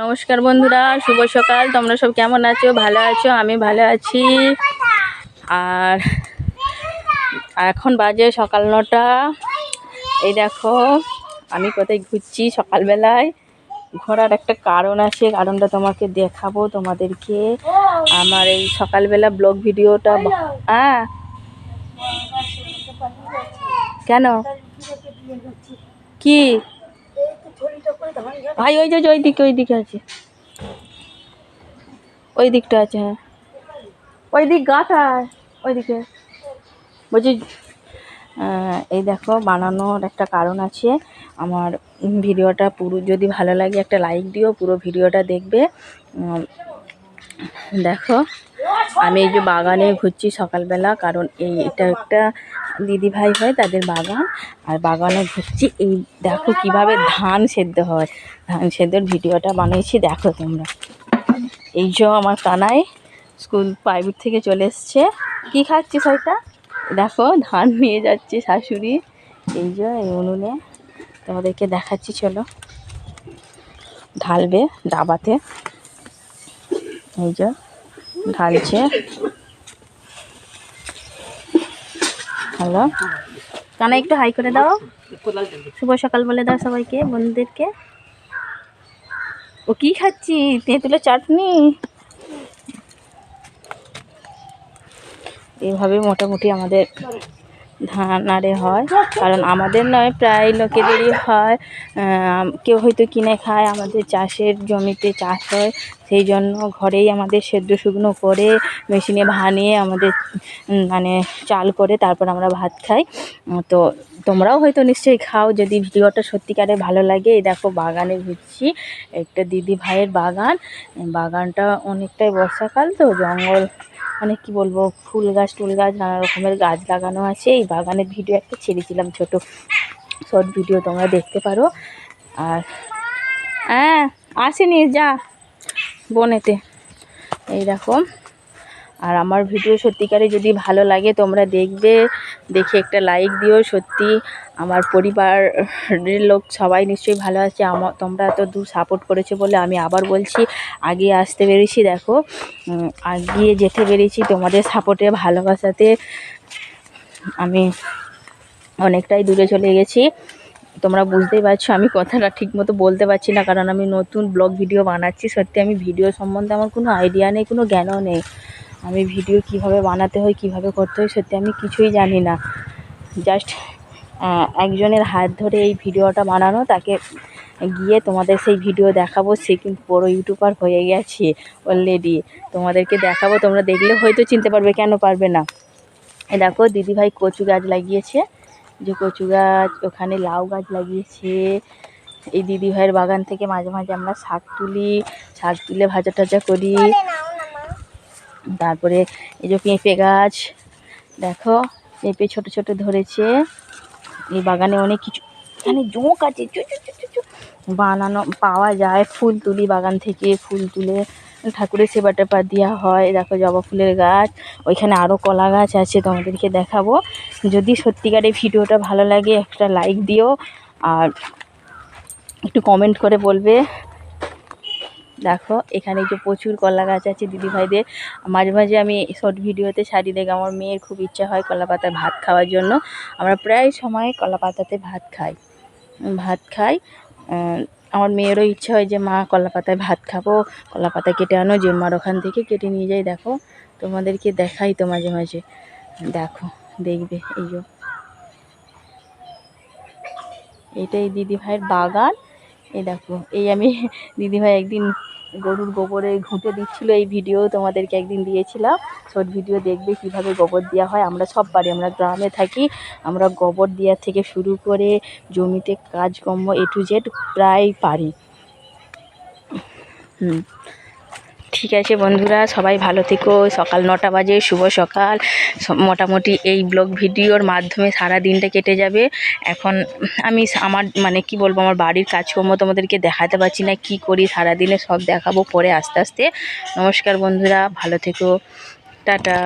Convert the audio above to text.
নমস্কার বন্ধুরা, শুভ সকাল। তোমরা সব কেমন আছো? ভালো আছো? আমি ভালো আছি। আর এখন বাজে সকাল নটা। এই দেখো, আমি কোথায় ঘুরছি সকালবেলায়। ঘোরার একটা কারণ আছে, কারণটা তোমাকে দেখাবো তোমাদেরকে। আমার এই সকালবেলা ব্লগ ভিডিওটা হ্যাঁ। কেন? কি? ভাই, ওই যে, ওই দিকে ওই দিকে আছে। ওই দিকটা আছে হ্যাঁ। ওই দিক গাটা ওই দিকে। বলছি এই দেখো, বানানোর একটা কারণ আছে। আমার ভিডিওটা পুরো, যদি ভালো লাগে একটা লাইক দিও, পুরো ভিডিওটা দেখবে। দেখো, আমি এই যে বাগানে ঘুরছি সকালবেলা, কারণ এই এটা একটা দিদি ভাই হয় তাদের বাগান, আর বাগানে ঘুরছি। এই দেখো কীভাবে ধান সেদ্ধ হয়। ধান সেদ্ধর ভিডিওটা বানিয়েছি, দেখো তোমরা। এই যে আমার কানাই স্কুল প্রাইভেট থেকে চলে এসছে। কী খাচ্ছিস ওইটা? দেখো, ধান নিয়ে যাচ্ছে শাশুড়ি। এই যে, এই উনুনে। তোমাদেরকে দেখাচ্ছি, চলো। ঢালবে ডাবাতে এই যে, ঢালছে। হ্যালো? কানা, একটু হাই করে দাও। শুভ সকাল বলে দাও সবাইকে, বন্ধুদেরকে। ও কি খাচ্ছি? তেঁতুলের চাটনি? এইভাবে মোটামুটি আমাদের ধান আরে হয়, কারণ আমাদের নয়, প্রায় লোকেদেরই হয় কেউ হয়তো কিনে খায়, আমাদের চাষের জমিতে চাষ হয়, সেই জন্য ঘরেই আমাদের সেদ্ধ শুকনো করে মেশিনে ভানিয়ে আমাদের মানে চাল করে তারপর আমরা ভাত খাই। তো তোমরাও হয়তো নিশ্চয়ই খাও যদি ভিডিওটা সত্যিকারে ভালো লাগে। এই দেখো বাগানে ঘুরছি, একটা দিদি ভাইয়ের বাগান। বাগানটা অনেকটাই বর্ষাকাল তো, জঙ্গল মানে কি বলব, ফুল গাছ টুল গাছ, নানা রকমের গাছ লাগানো আছে। এই বাগানের ভিডিও একটা ছেড়েছিলাম ছোট, শর্ট ভিডিও তোমরা দেখতে পারো। আর হ্যাঁ আসেনি, যা, বনেতে। এই আর আমার ভিডিও সত্যিকারে যদি ভালো লাগে, তোমরা দেখবে। দেখে একটা লাইক দিও, সত্যি। আমার পরিবারের লোক সবাই নিশ্চয়ই ভালো আছে। আমার তোমরা এত দূর সাপোর্ট করেছ বলে আমি আবার বলছি, আগে আসতে পেরেছি, দেখো। আগিয়ে যেতে পেরেছি তোমাদের সাপোর্টে ভালোবাসাতে। আমি অনেকটাই দূরে চলে গেছি। তোমরা বুঝতেই পারছ, আমি কথাটা ঠিকমতো বলতে পারছি না, কারণ আমি নতুন ব্লগ ভিডিও বানাচ্ছি। সত্যি, আমি ভিডিও সম্বন্ধে আমার কোনো আইডিয়া নেই, কোনো জ্ঞানও নেই। আমি ভিডিও কীভাবে বানাতে হয়, কীভাবে করতে হয় সত্যি আমি কিছুই জানি না। জাস্ট একজনের হাত ধরে এই ভিডিওটা বানানো, তাকে গিয়ে তোমাদের সেই ভিডিও দেখাবো। সে কিন্তু বড়ো ইউটিউবার হয়ে গেছে অলরেডি তোমাদেরকে দেখাবো, তোমরা দেখলে হয়তো চিনতে পারবে, কেন পারবে না। দেখো, দিদিভাই কচু গাছ লাগিয়েছে। যে কচু গাছ, ওখানে লাউ গাছ লাগিয়েছে। এই দিদিভাইয়ের বাগান থেকে মাঝে মাঝে আমরা শাক তুলি, শাক তুলে ভাজা টাজা করি। তারপরে এই যে পেঁপে গাছ, দেখো, পেঁপে ছোট ছোট ধরেছে। এই বাগানে অনেক কিছু, এখানে জোঁক আছে। বানানো, পাওয়া যায় ফুল তুলি বাগান থেকে, ফুল তুলে ঠাকুরের সেবা টেপা দেওয়া হয়। দেখো, জবা ফুলের গাছ, ওইখানে আরও কলা গাছ আছে, তোমাদেরকে দেখাবো। যদি সত্যিকার এই ভিডিওটা ভালো লাগে, একটা লাইক দিও। আর একটু কমেন্ট করে বলবে। দেখো, এখানে যে প্রচুর কলা গাছ আছে দিদিভাইদের। মাঝে মাঝে আমি শর্ট ভিডিওতে ছাড়ি দেখে আমার মেয়ের খুব ইচ্ছা হয় কলা পাতায় ভাত খাওয়ার জন্য। আমরা প্রায় সময় কলা পাতাতে ভাত খাই। ভাত খাই। আমার মেয়েরও ইচ্ছা হয় যে, মা কলা পাতায় ভাত খাব কলা পাতা কেটে আনো, জেম্মার ওখান থেকে কেটে নিয়ে যাই। দেখো, তোমাদেরকে দেখাই তো মাঝে মাঝে। দেখো, দেখবে, এই যে। এটাই দিদি ভাইয়ের বাগান। এই দেখো, এই আমি দিদিভাই একদিন গরুর গোবরে ঘুঁটে দিচ্ছিল এই ভিডিও, তোমাদেরকে একদিন দিয়েছিলাম। শর্ট ভিডিও দেখবে কীভাবে গোবর দেওয়া হয়। আমরা সব পারি আমরা গ্রামে থাকি, আমরা গোবর দেওয়া থেকে শুরু করে জমিতে কাজকর্ম এ টু জেড প্রায় পারি। হুম। ঠিক আছে বন্ধুরা, সবাই ভালো থেকো। সকাল নটা বাজে, শুভ সকাল। মোটামুটি এই ব্লগ ভিডিওর মাধ্যমে সারা দিনটা কেটে যাবে। এখন আমি আমার মানে কি বলব, আমার বাড়ির কাজকর্ম তোমাদেরকে দেখাতে পারছি না, কি করি সারা দিনে সব দেখাবো পরে আস্তে আস্তে। নমস্কার বন্ধুরা, ভালো থেকো। টাটা।